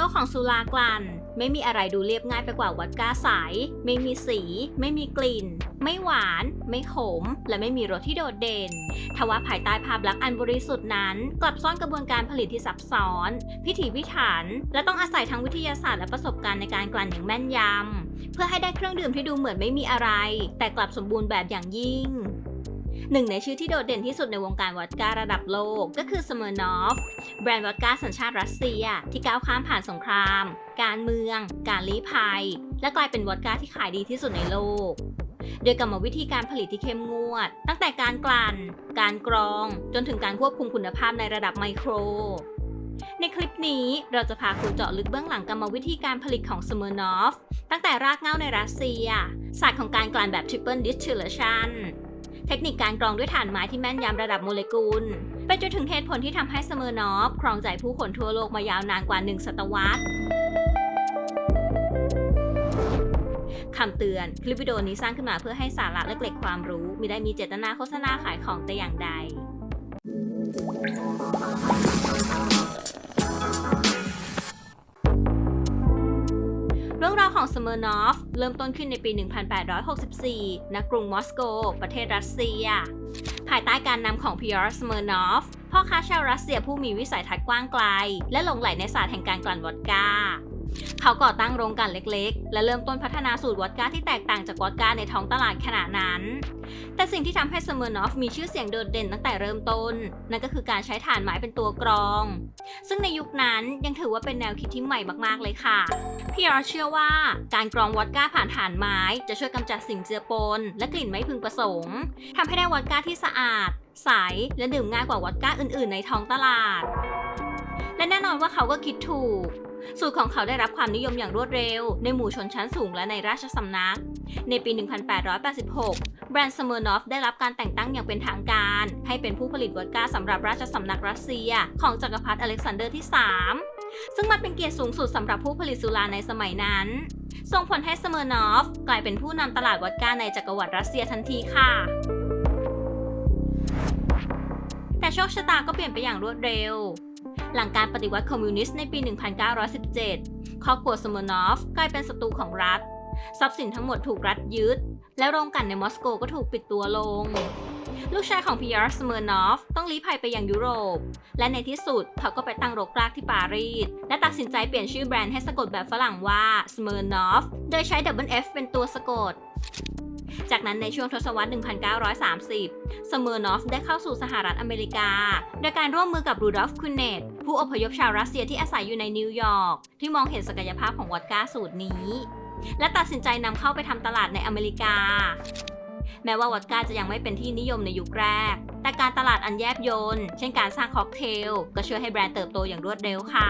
โลกของสุรากลั่นไม่มีอะไรดูเรียบง่ายไปกว่าวอดก้าใสไม่มีสี ไม่มีกลิ่น ไม่หวาน ไม่ขม และไม่มีรสที่โดดเด่น ทว่าภายใต้ภาพลักษณ์อันบริสุทธิ์นั้น กลับซ่อนกระบวนการผลิตที่ซับซ้อน พิถีพิถัน และต้องอาศัยทั้งวิทยาศาสตร์และประสบการณ์ในการกลั่นอย่างแม่นยำเพื่อให้ได้เครื่องดื่มที่ดูเหมือนไม่มีอะไร แต่กลับสมบูรณ์แบบอย่างยิ่ง หนึ่งในชื่อที่โดดเด่นที่สุดในวงการวอดก้าระดับโลก ก็คือสเมอร์นอฟแบรนด์วอดก้าสัญชาติรัสเซีย ที่ก้าวข้ามผ่านสงคราม การเมือง การลี้ภัย และกลายเป็นวอดก้าที่ขายดีที่สุดในโลกโดยกรรมวิธีการผลิตที่เข้มงวด ตั้งแต่การกลั่น การกรอง จนถึงการควบคุมคุณภาพในระดับไมโคร ในคลิปนี้เราจะพาคุณเจาะลึกเบื้องหลังกรรมวิธีการผลิตของสเมอร์นอฟตั้งแต่รากเหง้าในรัสเซีย ศาสตร์ของการกลั่นแบบ Triple Distillation เทคนิคการกรองด้วยฐานไม้ที่แม่นยำระดับโมเลกุล ไปจนถึงเหตุผลที่ทำให้สเมอร์นอฟครองใจผู้คนทั่วโลกมายาวนานกว่า 1 ศตวรรษคำเตือน คลิปวิดีโอนี้สร้างขึ้นมาเพื่อให้สาระและเกล็ดความรู้มิได้มีเจตนาโฆษณาขายของแต่อย่างใด ของสเมอร์นอฟเริ่มต้นขึ้นในปี 1864 ณ กรุงมอสโก ประเทศรัสเซีย ภายใต้การนำของพิออร์สเมอร์นอฟพ่อค้าชาวรัสเซียผู้มีวิสัยทัศน์กว้างไกล และหลงไหลในศาสตร์แห่งการกลั่นวอดก้า เขาก่อตั้งโรงกลั่นเล็กๆ และเริ่มต้นพัฒนาสูตรวอดก้าที่แตกต่างจากวอดก้าในท้องตลาดขณะนั้น แต่สิ่งที่ทำให้สเมอร์นอฟมีชื่อเสียงโดดเด่นตั้งแต่เริ่มต้น นั่นก็คือการใช้ถ่านไม้เป็นตัวกรอง ซึ่งในยุคนั้นยังถือว่าเป็นแนวคิดที่ใหม่มากๆเลยค่ะ พี่อาร์เชื่อว่าการกรองวอดก้าผ่านถ่านไม้จะช่วยกำจัดสิ่งเจือปน และกลิ่นไม่พึงประสงค์ทำให้ได้วอดก้าที่สะอาด ใส และดื่มง่ายกว่าวอดก้าอื่น ๆ ในท้องตลาด และแน่นอนว่าเขาก็คิดถูก สูตรของเขาได้รับความนิยมอย่างรวดเร็ว ในหมู่ชนชั้นสูงและในราชสำนัก ในปี 1886 แบรนด์สเมอร์นอฟได้รับการแต่งตั้งอย่างเป็นทางการ ให้เป็นผู้ผลิตวอดก้าสำหรับราชสำนักรัสเซีย ของจักรพรรดิอเล็กซานเดอร์ที่ 3 ซึ่งมันเป็นเกียรติสูงสุดสำหรับผู้ผลิตสุราในสมัยนั้น ส่งผลให้สเมอร์นอฟกลายเป็นผู้นำตลาดวอดก้าในจักรวรรดิรัสเซียทันทีค่ะแต่โชคชะตาก็เปลี่ยนไปอย่างรวดเร็ว หลังการปฏิวัติคอมมิวนิสต์ในปี 1917 ครอบครัวสมอนอฟกลายเป็นศัตรูของรัฐ ทรัพย์สินทั้งหมดถูกรัฐยึด และโรงกลั่นในมอสโกก็ถูกปิดตัวลง ลูกชายของพียร์สเมอร์นอฟต้องลี้ภัยไปยังยุโรป และในที่สุดเขาก็ไปตั้งรกรากที่ปารีส และตัดสินใจเปลี่ยนชื่อแบรนด์ให้สะกดแบบฝรั่งว่า Smirnoff โดยใช้ Double F เป็นตัวสะกดจากนั้นในช่วงทศวรรษ 1930 สเมอร์นอฟได้เข้าสู่สหรัฐอเมริกา โดยการร่วมมือกับรูดอฟคุนเนต ผู้อพยพชาวรัสเซียที่อาศัยอยู่ในนิวยอร์กที่มองเห็นศักยภาพของวอดก้าสูตรนี้ และตัดสินใจนำเข้าไปทำตลาดในอเมริกา แม้ว่าวอดก้าจะยังไม่เป็นที่นิยมในยุคแรก แต่การตลาดอันแยบยลเช่นการสร้างค็อกเทล ก็ช่วยให้แบรนด์เติบโตอย่างรวดเร็วค่ะ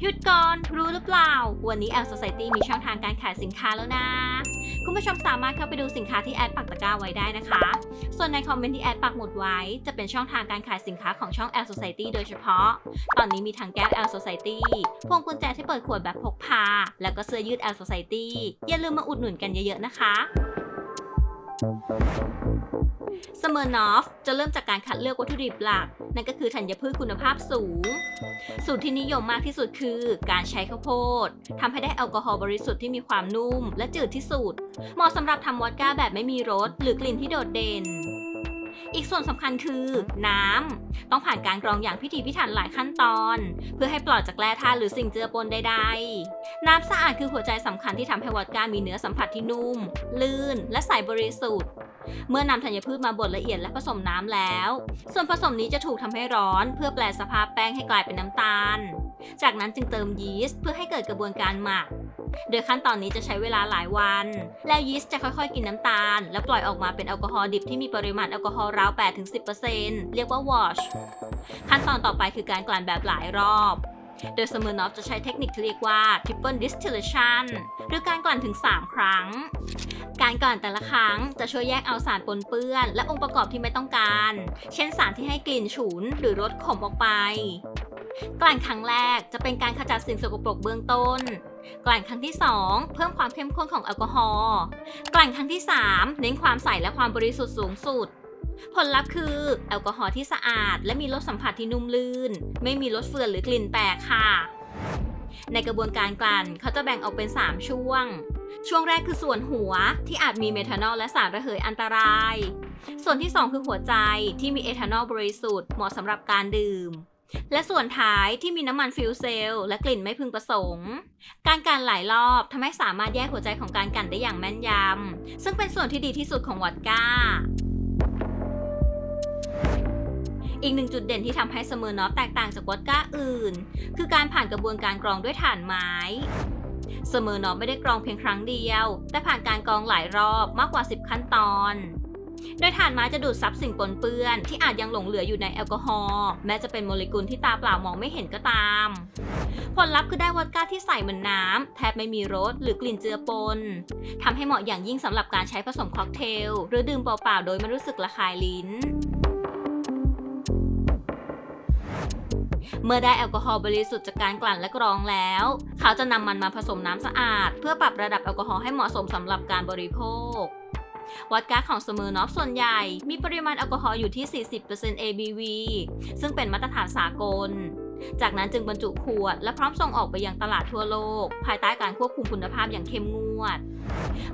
หยุดก่อนรู้หรือเปล่า วันนี้ L Society มีช่องทางการขายสินค้าแล้วนะ คุณผู้ชมสามารถเข้าไปดูสินค้าที่แอดปักตะกร้าไว้ได้นะคะ ส่วนในคอมเมนต์ที่แอดปักหมุดไว้ จะเป็นช่องทางการขายสินค้าของช่อง L Society โดยเฉพาะ ตอนนี้มีทั้งแก้ว L Society พวงกุญแจที่เปิดขวดแบบพกพา แล้วก็เสื้อยืด L Society อย่าลืมมาอุดหนุนกันเยอะๆนะคะส เมอร์นอฟจะเริ่มจากการคัดเลือกวัตถุดิบหลัก นั่นก็คือธัญพืชคุณภาพสูง สูตรที่นิยมมากที่สุดคือการใช้ข้าวโพดทำให้ได้แอลกอฮอล์บริสุทธิ์ที่มีความนุ่ม และจืดที่สุด เหมาะสำหรับทำวอดก้าแบบไม่มีรส หรือกลิ่นที่โดดเด่น อีกส่วนสำคัญคือน้ำต้องผ่านการกรองอย่างพิถีพิถันหลายขั้นตอน เพื่อให้ปลอดจากแร่ธาตุหรือสิ่งเจือปนใดๆ น้ำสะอาดคือหัวใจสำคัญที่ทำให้วอดก้ามีเนื้อสัมผัสที่นุ่ม ลื่น และใสบริสุทธิ์ เมื่อนำธัญพืชมาบดละเอียดและผสมน้ำแล้ว ส่วนผสมนี้จะถูกทำให้ร้อน เพื่อแปลสภาพแป้งให้กลายเป็นน้ำตาล จากนั้นจึงเติมยีสต์เพื่อให้เกิดกระบวนการหมัก โดยขั้นตอนนี้จะใช้เวลาหลายวัน แล้วยีสต์จะค่อยๆ กินน้ำตาล และปล่อยออกมาเป็นแอลกอฮอล์ดิบที่มีปริมาณแอลกอฮอล์ราว 8-10%เรียกว่าวอชขั้นตอนต่อไปคือการกลั่นแบบหลายรอบโดยสมอร์นอฟจะใช้เทคนิคที่เรียกว่า triple distillation หรือการกลั่นถึง 3 ครั้ง การกลั่นแต่ละครั้งจะช่วยแยกเอาสารปนเปื้อน และองค์ประกอบที่ไม่ต้องการ เช่นสารที่ให้กลิ่นฉุนหรือรสขมออกไป กลั่นครั้งแรกจะเป็นการขจัดสิ่งสกปรกเบื้องต้น กลั่นครั้งที่ 2 เพิ่มความเข้มข้นของแอลกอฮอล์ กลั่นครั้งที่ 3 เน้นความใสและความบริสุทธิ์สูงสุด ผลลัพธ์คือแอลกอฮอล์ที่สะอาด และมีรสสัมผัสที่นุ่มลื่น ไม่มีรสเฟื่อนหรือกลิ่นแปลกค่ะในกระบวนการกลั่นเขาจะแบ่งออกเป็น 3 ช่วง ช่วงแรกคือส่วนหัวที่อาจมีเมทานอลและสารระเหยอันตราย ส่วนที่ 2 คือหัวใจที่มีเอทานอลบริสุทธิ์เหมาะสำหรับการดื่ม และส่วนท้ายที่มีน้ำมันฟิวเซลและกลิ่นไม่พึงประสงค์ การกลั่นหลายรอบทำให้สามารถแยกหัวใจของการกลั่นได้อย่างแม่นยำซึ่งเป็นส่วนที่ดีที่สุดของวอดก้าอีกหนึ่งจุดเด่นที่ทำให้สมอร์นอฟแตกต่างจากวอดก้าอื่น คือการผ่านกระบวนการกรองด้วยถ่านไม้ สมอร์นอฟไม่ได้กรองเพียงครั้งเดียว แต่ผ่านการกรองหลายรอบมากกว่า 10 ขั้นตอน โดยถ่านไม้จะดูดซับสิ่งปนเปื้อน ที่อาจยังหลงเหลืออยู่ในแอลกอฮอล์แม้จะเป็นโมเลกุลที่ตาเปล่ามองไม่เห็นก็ตาม ผลลัพธ์คือได้วอดก้าที่ใสเหมือนน้ำแทบไม่มีรสหรือกลิ่นเจือปนทำให้เหมาะอย่างยิ่งสำหรับการใช้ผสมค็อกเทลหรือดื่มเปล่าๆโดยไม่รู้สึกระคายลิ้น เมื่อได้แอลกอฮอล์บริสุทธิ์จากการกลั่นและกรองแล้ว เขาจะนำมันมาผสมน้ำสะอาด เพื่อปรับระดับแอลกอฮอล์ให้เหมาะสมสำหรับการบริโภควอดก้าของสมอร์นอฟส่วนใหญ่ มีปริมาณแอลกอฮอล์อยู่ที่ 40% ABV ซึ่งเป็นมาตรฐานสากล จากนั้นจึงบรรจุขวด และพร้อมส่งออกไปยังตลาดทั่วโลก ภายใต้การควบคุมคุณภาพอย่างเข้มงวด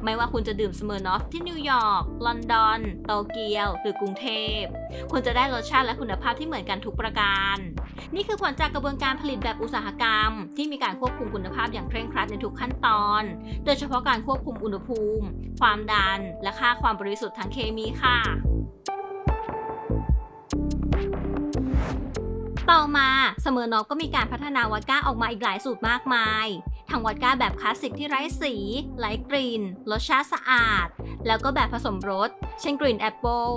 ไม่ว่าคุณจะดื่มสเมอร์นอฟที่นิวยอร์ก ลอนดอน โตเกียว หรือกรุงเทพ คุณจะได้รสชาติและคุณภาพที่เหมือนกันทุกประการ นี่คือผลจากกระบวนการผลิตแบบอุตสาหกรรม ที่มีการควบคุมคุณภาพอย่างเคร่งครัดในทุกขั้นตอน โดยเฉพาะการควบคุมอุณหภูมิ ความดัน และค่าความบริสุทธิ์ทางเคมีค่ะ ต่อมา เสมอนอฟก็มีการพัฒนาวอดก้าออกมาอีกหลายสูตรมากมาย ทั้งวอดก้าแบบคลาสสิกที่ไร้สี ไร้กลิ่น รสชาติสะอาด แล้วก็แบบผสมรส เช่นกลิ่นแอปเปิล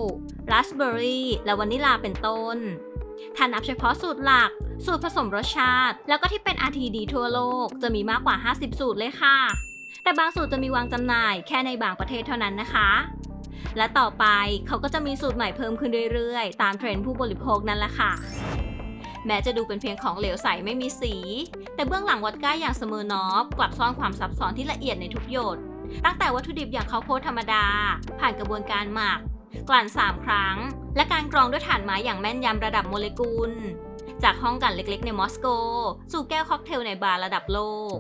ราสเบอร์รี่ และวานิลาเป็นต้นถ้านับเฉพาะสูตรหลัก สูตรผสมรสชาติ แล้วก็ที่เป็น RTD ทั่วโลก จะมีมากกว่า 50 สูตรเลยค่ะ แต่บางสูตรจะมีวางจำหน่ายแค่ในบางประเทศเท่านั้นนะคะ และต่อไปเขาก็จะมีสูตรใหม่เพิ่มขึ้นเรื่อยๆ ตามเทรนด์ผู้บริโภคนั่นแหละค่ะ แม้จะดูเป็นเพียงของเหลวใสไม่มีสี แต่เบื้องหลังวอดก้าอย่างสมอร์นอฟกลับซ่อนความซับซ้อนที่ละเอียดในทุกหยด ตั้งแต่วัตถุดิบอย่างข้าวโพดธรรมดา ผ่านกระบวนการหมัก กลั่น 3 ครั้ง และการกรองด้วยถ่านไม้อย่างแม่นยำระดับโมเลกุล จากห้องกันเล็กๆ ในมอสโก สู่แก้วค็อกเทลในบาร์ระดับโลก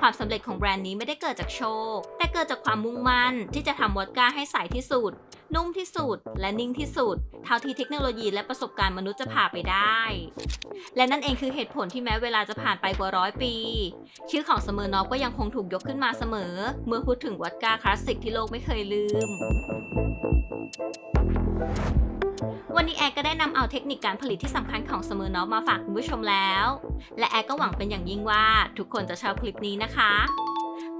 ความสำเร็จของแบรนด์นี้ไม่ได้เกิดจากโชค แต่เกิดจากความมุ่งมั่นที่จะทำวอดก้าให้ใสที่สุด นุ่มที่สุด และนิ่งที่สุด เท่าที่เทคโนโลยีและประสบการณ์มนุษย์จะพาไปได้ และนั่นเองคือเหตุผลที่แม้เวลาจะผ่านไปกว่าร้อยปี ชื่อของเสมอนอฟก็ยังคงถูกยกขึ้นมาเสมอ เมื่อพูดถึงวอดก้าคลาสสิกที่โลกไม่เคยลืม วันนี้แอร์ก็ได้นำเอาเทคนิคการผลิตที่สำคัญของเสมอร์นอฟมาฝากคุณผู้ชมแล้ว และแอร์ก็หวังเป็นอย่างยิ่งว่าทุกคนจะชอบคลิปนี้นะคะ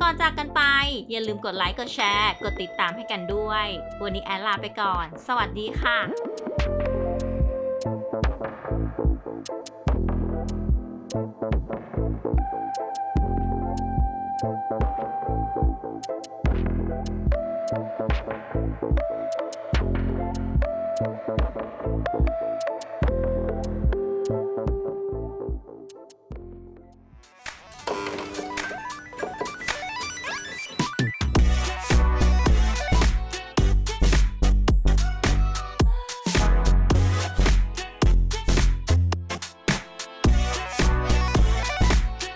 ก่อนจากกันไปอย่าลืมกดไลค์กดแชร์ กดติดตามให้กันด้วย วันนี้แอร์ลาไปก่อน สวัสดีค่ะ